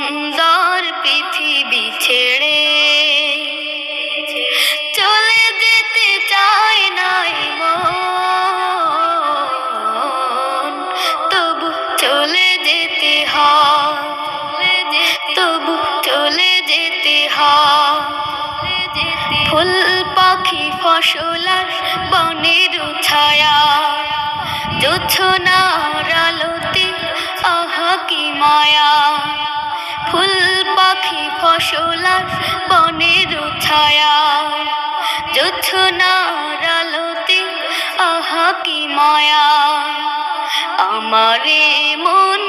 সুন্দর পৃথিবী ছেড়ে চলে যেতে চাই নাই মন। তবু চলে যেতে হয়, তবু চলে যেতে হয়। ফুল পাখি ফসল বনের ছায়া, জোছনার আলোতে, আহা কি মায়া। পাখি ফসলার বনের ছায়া। জোছনার আহা কি মায়া। আমারে মন